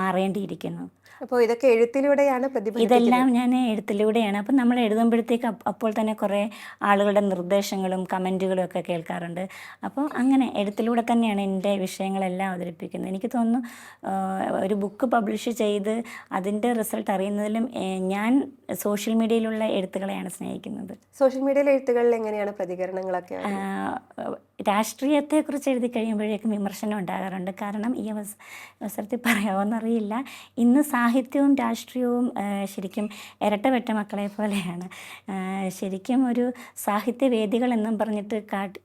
മാറേണ്ടിയിരിക്കുന്നു. അപ്പോൾ ഇതൊക്കെ എഴുത്തിലൂടെയാണ് ഇതെല്ലാം ഞാൻ എഴുത്തിലൂടെയാണ്. അപ്പം നമ്മൾ എഴുതുമ്പോഴത്തേക്ക് അപ്പോൾ തന്നെ കുറേ ആളുകളുടെ നിർദ്ദേശങ്ങളും കമന്റുകളും ഒക്കെ കേൾക്കാറുണ്ട്. അപ്പോൾ അങ്ങനെ എഴുത്തിലൂടെ തന്നെയാണ് എന്റെ വിഷയങ്ങളെല്ലാം അവതരിപ്പിക്കുന്നത്. എനിക്ക് തോന്നുന്നു ഒരു ബുക്ക് പബ്ലിഷ് ചെയ്ത് അതിന്റെ റിസൾട്ട് അറിയുന്നതിലും ഞാൻ സോഷ്യൽ മീഡിയയിലുള്ള എഴുത്തുകളെയാണ് സ്നേഹിക്കുന്നത്. സോഷ്യൽ മീഡിയയിലെ എഴുത്തുകളിൽ എങ്ങനെയാണ് പ്രതികരണങ്ങളൊക്കെ? രാഷ്ട്രീയത്തെക്കുറിച്ച് എഴുതി കഴിയുമ്പോഴേക്കും വിമർശനം ഉണ്ടാകാറുണ്ട്. കാരണം ഈ അവസ അവസരത്തിൽ പറയാമോന്നറിയില്ല ഇന്ന് സാഹിത്യവും രാഷ്ട്രീയവും ശരിക്കും ഇരട്ടവെട്ട മക്കളെ പോലെയാണ്. ശരിക്കും ഒരു സാഹിത്യവേദികൾ എന്നും പറഞ്ഞിട്ട്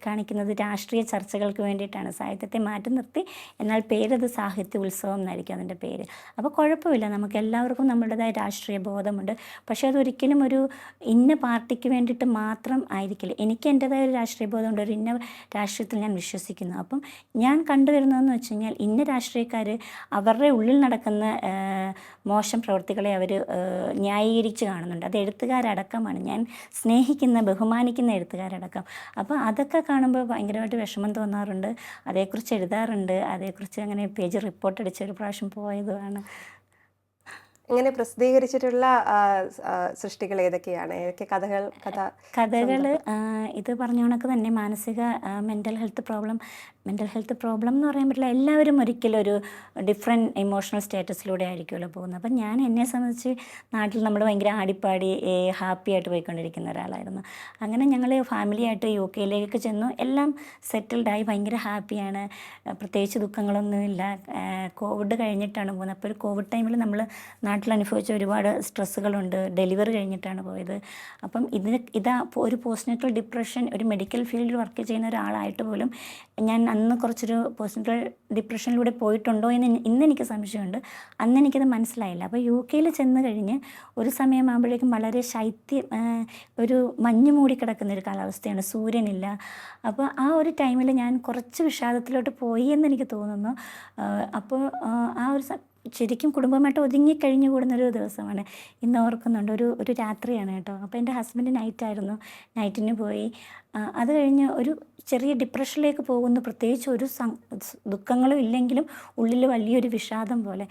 കാണിക്കുന്നത് രാഷ്ട്രീയ ചർച്ചകൾക്ക് വേണ്ടിയിട്ടാണ്. സാഹിത്യത്തെ മാറ്റി നിർത്തി എന്നാൽ പേരത് സാഹിത്യ ഉത്സവം എന്നായിരിക്കും അതിന്റെ പേര്. അപ്പോൾ കുഴപ്പമില്ല. നമുക്ക് എല്ലാവർക്കും നമ്മളുടേതായ രാഷ്ട്രീയ ബോധമുണ്ട്. പക്ഷേ അതൊരിക്കലും ഒരു ഇന്ന പാർട്ടിക്ക് വേണ്ടിയിട്ട് മാത്രം ആയിരിക്കില്ല. എനിക്ക് എന്റെതായ ഒരു രാഷ്ട്രീയ ബോധമുണ്ട്. ഒരു ഇന്ന രാഷ്ട്രീയത്തിൽ ഞാൻ വിശ്വസിക്കുന്നു. അപ്പം ഞാൻ കണ്ടുവരുന്നതെന്ന് വെച്ച് കഴിഞ്ഞാൽ ഇന്ന രാഷ്ട്രീയക്കാർ അവരുടെ ഉള്ളിൽ നടക്കുന്ന മോശം പ്രവൃത്തികളെ അവർ ന്യായീകരിച്ച് കാണുന്നുണ്ട്. അത് എഴുത്തുകാരടക്കമാണ്. ഞാൻ സ്നേഹിക്കുന്ന ബഹുമാനിക്കുന്ന എഴുത്തുകാരടക്കം. അപ്പോൾ അതൊക്കെ കാണുമ്പോൾ ഭയങ്കരമായിട്ട് വിഷമം തോന്നാറുണ്ട്. അതേക്കുറിച്ച് എഴുതാറുണ്ട്. അതേക്കുറിച്ച് അങ്ങനെ പേജ് റിപ്പോർട്ട് അടിച്ച ഒരു പ്രാവശ്യം പോയതുമാണ്. ഇങ്ങനെ പ്രസിദ്ധീകരിച്ചിട്ടുള്ള സൃഷ്ടികൾ ഏതൊക്കെയാണ്? ഏതൊക്കെ കഥകൾ കഥ കഥകൾ ഇത് പറഞ്ഞ കണക്ക് തന്നെ മാനസിക mental health problem mental health problem എന്ന് പറയാൻ പറ്റില്ല. എല്ലാവരും ഒരിക്കലും ഒരു ഡിഫറെന്റ് ഇമോഷണൽ സ്റ്റേറ്റസിലൂടെ ആയിരിക്കുമല്ലോ പോകുന്നത്. അപ്പം ഞാൻ എന്നെ സംബന്ധിച്ച് നാട്ടിൽ നമ്മൾ ഭയങ്കര ആടിപ്പാടി ഹാപ്പി ആയിട്ട് പോയിക്കൊണ്ടിരിക്കുന്ന ഒരാളായിരുന്നു. അങ്ങനെ ഞങ്ങൾ ഫാമിലിയായിട്ട് യു കെയിലേക്ക് ചെന്നു. എല്ലാം സെറ്റിൽഡായി ഭയങ്കര ഹാപ്പിയാണ് പ്രത്യേകിച്ച് ദുഃഖങ്ങളൊന്നുമില്ല കോവിഡ് കഴിഞ്ഞിട്ടാണ് പോകുന്നത്. അപ്പോൾ ഒരു കോവിഡ് ടൈമിൽ നമ്മൾ നാട്ടിൽ അനുഭവിച്ച ഒരുപാട് സ്ട്രെസ്സുകളുണ്ട്. ഡെലിവറി കഴിഞ്ഞിട്ടാണ് പോയത്. അപ്പം ഇതിന് ഇതാ ഒരു പോസ്റ്റ്നേറ്റൽ ഡിപ്രഷൻ ഒരു മെഡിക്കൽ ഫീൽഡിൽ വർക്ക് ചെയ്യുന്ന ഒരാളായിട്ട് പോലും ഞാൻ അന്ന് കുറച്ചൊരു പേഴ്സണൽ ഡിപ്രഷനിലൂടെ പോയിട്ടുണ്ടോ എന്ന് ഇന്ന് എനിക്ക് സംശയമുണ്ട്. അന്ന് എനിക്കത് മനസ്സിലായില്ല. അപ്പോൾ യു കെയിൽ ചെന്ന് കഴിഞ്ഞ് ഒരു സമയമാകുമ്പോഴേക്കും വളരെ ശൈത്യം ഒരു മഞ്ഞ് മൂടി കിടക്കുന്ന ഒരു കാലാവസ്ഥയാണ്. സൂര്യനില്ല. അപ്പോൾ ആ ഒരു ടൈമിൽ ഞാൻ കുറച്ച് വിഷാദത്തിലോട്ട് പോയി എന്ന് എനിക്ക് തോന്നുന്നു. അപ്പോൾ ആ, ഒരു ശരിക്കും കുടുംബമായിട്ട് ഒതുങ്ങി കൂടുന്നൊരു ദിവസമാണ്. ഇന്ന് ഓർക്കുന്നുണ്ട് ഒരു ഒരു രാത്രിയാണ് കേട്ടോ. അപ്പോൾ എന്റെ ഹസ്ബൻഡ് നൈറ്റായിരുന്നു നൈറ്റിന് പോയി. അത് കഴിഞ്ഞ് ഒരു ചെറിയ ഡിപ്രഷനിലേക്ക് പോകുന്നു. പ്രത്യേകിച്ച് ഒരു ദുഃഖങ്ങളും ഇല്ലെങ്കിലും ഉള്ളിൽ വലിയൊരു വിഷാദം പോലെ.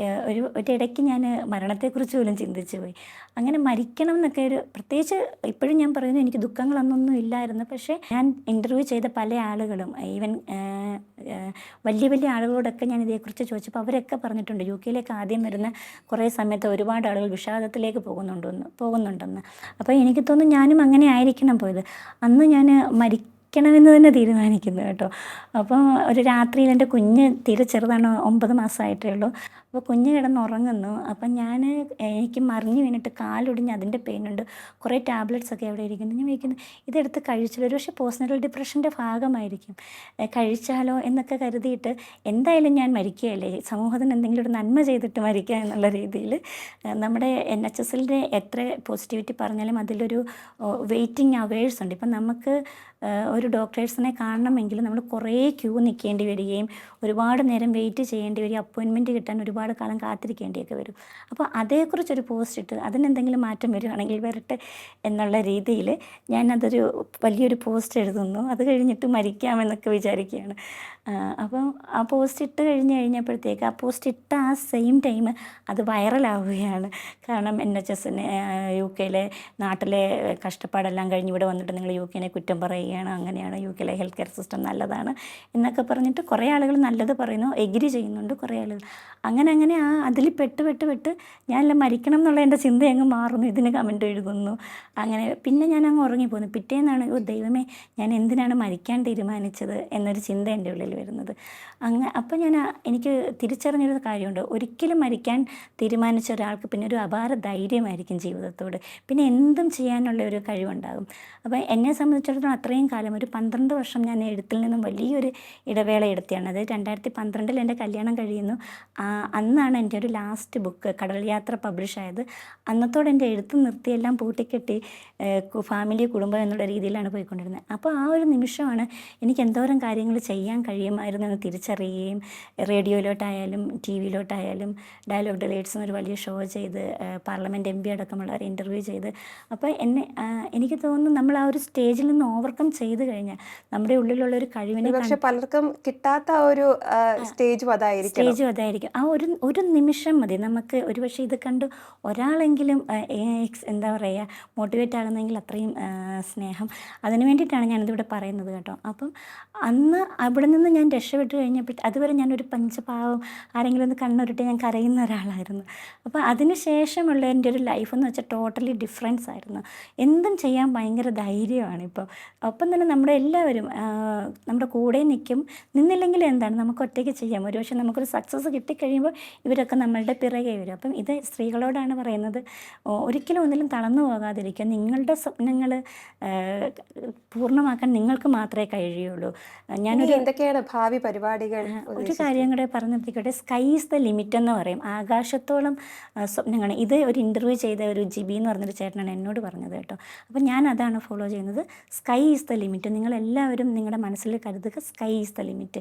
ഒരു ഒരിടയ്ക്ക് ഞാൻ മരണത്തെക്കുറിച്ച് പോലും ചിന്തിച്ചു പോയി. അങ്ങനെ മരിക്കണം എന്നൊക്കെ ഒരു പ്രത്യേകിച്ച് ഇപ്പോഴും ഞാൻ പറയുന്നു എനിക്ക് ദുഃഖങ്ങളൊന്നും ഇല്ലായിരുന്നു. പക്ഷേ ഞാൻ ഇന്റർവ്യൂ ചെയ്ത പല ആളുകളും ഈവൻ വലിയ വലിയ ആളുകളോടൊക്കെ ഞാൻ ഇതേക്കുറിച്ച് ചോദിച്ചപ്പോൾ അവരൊക്കെ പറഞ്ഞിട്ടുണ്ട് യു കെയിലേക്ക് ആദ്യം വരുന്ന കുറേ സമയത്ത് ഒരുപാട് ആളുകൾ വിഷാദത്തിലേക്ക് പോകുന്നുണ്ടെന്ന് പോകുന്നുണ്ടെന്ന്. അപ്പോൾ എനിക്ക് തോന്നുന്നു ഞാനും അങ്ങനെ ആയിരിക്കണം പോയത്. അന്ന് ഞാൻ മരിക്കണമെന്ന് തന്നെ തീരുമാനിക്കുന്നു കേട്ടോ. അപ്പോൾ ഒരു രാത്രിയിൽ എന്റെ കുഞ്ഞ് തീരെ ചെറുതാണ് ഒമ്പത് മാസമായിട്ടേ ഉള്ളൂ. അപ്പോൾ കുഞ്ഞ് കിടന്നുറങ്ങുന്നു. അപ്പം ഞാൻ എനിക്ക് മറിഞ്ഞ് വീണിട്ട് കാലൊടിഞ്ഞ് അതിന്റെ പെയിനുണ്ട് കുറേ ടാബ്ലറ്റ്സ് ഒക്കെ അവിടെ ഇരിക്കുന്നു. ഞാൻ വയ്ക്കുന്നു ഇതെടുത്ത് കഴിച്ചില്ല ഒരു പക്ഷേ പേഴ്സണൽ ഡിപ്രഷന്റെ ഭാഗമായിരിക്കും. കഴിച്ചാലോ? എന്നൊക്കെ കരുതിയിട്ട് എന്തായാലും ഞാൻ മരിക്കുകയല്ലേ? സമൂഹത്തിന് എന്തെങ്കിലും ഒരു നന്മ ചെയ്തിട്ട് മരിക്കുക എന്നുള്ള രീതിയിൽ. നമ്മുടെ എൻ എച്ച് എസ് എല്ലിന്റെ എത്ര പോസിറ്റിവിറ്റി പറഞ്ഞാലും അതിലൊരു വെയിറ്റിംഗ് അവേഴ്സ് ഉണ്ട്. ഇപ്പം നമുക്ക് ഒരു ഡോക്ടേഴ്സിനെ കാണണമെങ്കിൽ നമ്മൾ കുറേ ക്യൂ നിൽക്കേണ്ടി വരികയും ഒരുപാട് നേരം വെയിറ്റ് ചെയ്യേണ്ടി വരിക അപ്പോയിൻമെന്റ് കിട്ടാൻ ഒരുപാട് കാലം കാത്തിരിക്കേണ്ടിയൊക്കെ വരും. അപ്പോൾ അതേക്കുറിച്ചൊരു പോസ്റ്റ് ഇട്ട് അതിനെന്തെങ്കിലും മാറ്റം വരികയാണെങ്കിൽ വരട്ടെ എന്നുള്ള രീതിയിൽ ഞാനതൊരു വലിയൊരു പോസ്റ്റ് എഴുതുന്നു. അത് കഴിഞ്ഞിട്ട് മരിക്കാമെന്നൊക്കെ വിചാരിക്കുകയാണ്. അപ്പം ആ പോസ്റ്റ് ഇട്ട് കഴിഞ്ഞ് കഴിഞ്ഞപ്പോഴത്തേക്ക് ആ പോസ്റ്റ് ഇട്ട ആ സെയിം ടൈം അത് വൈറലാവുകയാണ്. കാരണം എൻ എച്ച് എസിന് യു കെയിലെ നാട്ടിലെ കഷ്ടപ്പാടെല്ലാം കഴിഞ്ഞ് ഇവിടെ വന്നിട്ട് നിങ്ങൾ യു കെനെ കുറ്റം പറയുകയാണ് അങ്ങനെയാണ് യു കെയിലെ ഹെൽത്ത് കെയർ സിസ്റ്റം നല്ലതാണ് എന്നൊക്കെ പറഞ്ഞിട്ട് കുറേ ആളുകൾ നല്ലത് പറയുന്നു എഗ്രി ചെയ്യുന്നുണ്ട് കുറേ ആളുകൾ. അങ്ങനെ അങ്ങനെ ആ അതിൽ പെട്ട് പെട്ട് പെട്ട് ഞാനെല്ലാം മരിക്കണം എന്നുള്ള എന്റെ ചിന്ത അങ്ങ് മാറുന്നു ഇതിന് കമന്റ് എഴുതുന്നു. അങ്ങനെ പിന്നെ ഞാൻ അങ്ങ് ഉറങ്ങിപ്പോന്നു. പിറ്റേന്നാണ് ഓ ദൈവമേ ഞാൻ എന്തിനാണ് മരിക്കാൻ തീരുമാനിച്ചത്? എന്നൊരു ചിന്ത എന്റെ ഉള്ളിൽ വരുന്നത്. അങ്ങ് അപ്പം ഞാൻ എനിക്ക് തിരിച്ചറിഞ്ഞൊരു കാര്യമുണ്ട്. ഒരിക്കലും മരിക്കാൻ തീരുമാനിച്ച ഒരാൾക്ക് പിന്നെ ഒരു അപാര ധൈര്യമായിരിക്കും ജീവിതത്തോട്. പിന്നെ എന്തും ചെയ്യാനുള്ള ഒരു കഴിവുണ്ടാകും. അപ്പോൾ എന്നെ സംബന്ധിച്ചിടത്തോളം അത്രയും കാലം ഒരു പന്ത്രണ്ട് വർഷം ഞാൻ എഴുത്തിൽ നിന്നും വലിയൊരു ഇടവേള എടുത്തിയാണ്. അത് രണ്ടായിരത്തി പന്ത്രണ്ടിൽ എന്റെ കല്യാണം കഴിയുന്നു. അന്നാണ് എന്റെ ഒരു ലാസ്റ്റ് ബുക്ക് കടൽ യാത്ര പബ്ലിഷ് ആയത്. അന്നത്തോടെ എന്റെ എഴുത്ത് നിർത്തിയെല്ലാം പൂട്ടിക്കെട്ടി ഫാമിലി കുടുംബം എന്നുള്ള രീതിയിലാണ് പോയിക്കൊണ്ടിരുന്നത്. അപ്പോൾ ആ ഒരു നിമിഷമാണ് എനിക്ക് എന്തോരം കാര്യങ്ങൾ ചെയ്യാൻ കഴിയുമായിരുന്നു എന്ന് തിരിച്ചറിയുകയും റേഡിയോയിലോട്ടായാലും ടി വിയിലോട്ടായാലും ഡയലോഗ് ഡിലേറ്റ്സ് എന്നൊരു വലിയ ഷോ ചെയ്ത് പാർലമെന്റ് എം പി അടക്കമുള്ളവരെ ഇന്റർവ്യൂ ചെയ്ത്. അപ്പോൾ എന്നെ എനിക്ക് തോന്നുന്നു നമ്മൾ ആ ഒരു സ്റ്റേജിൽ നിന്ന് ഓവർകം ചെയ്ത് കഴിഞ്ഞാൽ നമ്മുടെ ഉള്ളിലുള്ള ഒരു കഴിവിനെ പക്ഷെ പലർക്കും കിട്ടാത്ത ഒരു സ്റ്റേജ് അതായിരിക്കും സ്റ്റേജ് അതായിരിക്കും ആ ഒരു ഒരു നിമിഷം മതി. നമുക്ക് ഒരുപക്ഷെ ഇത് കണ്ട് ഒരാളെങ്കിലും എന്താ പറയുക മോട്ടിവേറ്റ് ആകുന്നെങ്കിൽ അത്രയും സ്നേഹം. അതിന് വേണ്ടിയിട്ടാണ് ഞാനിതിവിടെ പറയുന്നത് കേട്ടോ. അപ്പം അന്ന് അവിടെ നിന്ന് ഞാൻ രക്ഷപ്പെട്ട് കഴിഞ്ഞപ്പോൾ അതുവരെ ഞാനൊരു പഞ്ചപാവം ആരെങ്കിലും ഒന്ന് കണ്ണുരുട്ടി ഞാൻ കരയുന്ന ഒരാളായിരുന്നു. അപ്പോൾ അതിന് ശേഷമുള്ള എന്റെ ഒരു ലൈഫ് എന്ന് വെച്ചാൽ ടോട്ടലി ഡിഫറൻസ് ആയിരുന്നു. എന്തും ചെയ്യാൻ ഭയങ്കര ധൈര്യമാണ് ഇപ്പോൾ ഒപ്പം തന്നെ നമ്മുടെ എല്ലാവരും നമ്മുടെ കൂടെ നിൽക്കും. നിന്നില്ലെങ്കിൽ എന്താണ്? നമുക്ക് ഒറ്റയ്ക്ക് ചെയ്യാം. ഒരു പക്ഷേ നമുക്കൊരു സക്സസ് കിട്ടിക്കഴിയുമ്പോൾ ഇവരൊക്കെ നമ്മളുടെ പിറകെ വരും. അപ്പം ഇത് സ്ത്രീകളോടാണ് പറയുന്നത്. ഒരിക്കലും ഒന്നിലും തളർന്നു പോകാതിരിക്കുക നിങ്ങളുടെ സ്വപ്നങ്ങൾ പൂർണമാക്കാൻ നിങ്ങൾക്ക് മാത്രമേ കഴിയുള്ളൂ. ഞാനൊരു എന്തൊക്കെയാണ് ഭാവി പരിപാടികൾ ഒരു കാര്യം കൂടെ പറഞ്ഞു നിർത്തിക്കോട്ടെ സ്കൈ ഈസ് ദ ലിമിറ്റ് എന്ന് പറയും. ആകാശത്തോളം സ്വപ്നങ്ങളാണ് ഇത് ഒരു ഇന്റർവ്യൂ ചെയ്ത ഒരു ജിബി എന്ന് പറഞ്ഞൊരു ചേട്ടനാണ് എന്നോട് പറഞ്ഞത് കേട്ടോ. അപ്പോൾ ഞാൻ അതാണ് ഫോളോ ചെയ്യുന്നത്. Sky is the limit. നിങ്ങളെല്ലാവരും നിങ്ങളുടെ മനസ്സിൽ കരുതുക സ്കൈ ഈസ് ദ ലിമിറ്റ്.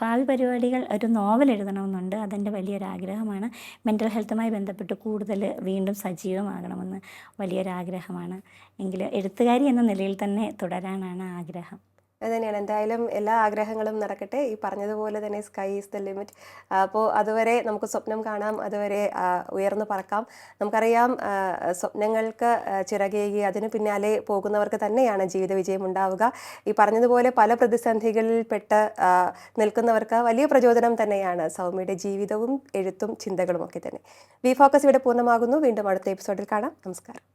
ഭാവി പരിപാടികൾ ഒരു നോവൽ എഴുതണമെന്നുണ്ട്. അതെന്റെ വലിയൊരാഗ്രഹമാണ്. മെന്റൽ ഹെൽത്തുമായി ബന്ധപ്പെട്ട് കൂടുതൽ വീണ്ടും സജീവമാകണമെന്ന് വലിയൊരാഗ്രഹമാണ്. എങ്കിൽ എഴുത്തുകാരി എന്ന നിലയിൽ തന്നെ തുടരാനാണ് ആഗ്രഹം. അത് തന്നെയാണ് എന്തായാലും എല്ലാ ആഗ്രഹങ്ങളും നടക്കട്ടെ. ഈ പറഞ്ഞതുപോലെ തന്നെ സ്കൈ ഈസ് ദ ലിമിറ്റ് അപ്പോൾ അതുവരെ നമുക്ക് സ്വപ്നം കാണാം. അതുവരെ ഉയർന്നു പറക്കാം. നമുക്കറിയാം സ്വപ്നങ്ങൾക്ക് ചിറകേകി അതിന് പിന്നാലെ പോകുന്നവർക്ക് തന്നെയാണ് ജീവിത വിജയം ഉണ്ടാവുക. ഈ പറഞ്ഞതുപോലെ പല പ്രതിസന്ധികളിൽ പെട്ട് നിൽക്കുന്നവർക്ക് വലിയ പ്രചോദനം തന്നെയാണ്. സൗമ്യയുടെ ജീവിതവും എഴുത്തും ചിന്തകളും ഒക്കെ തന്നെ. വി ഫോക്കസ് ഇവിടെ പൂർണമാകുന്നു. വീണ്ടും അടുത്ത എപ്പിസോഡിൽ കാണാം. നമസ്കാരം.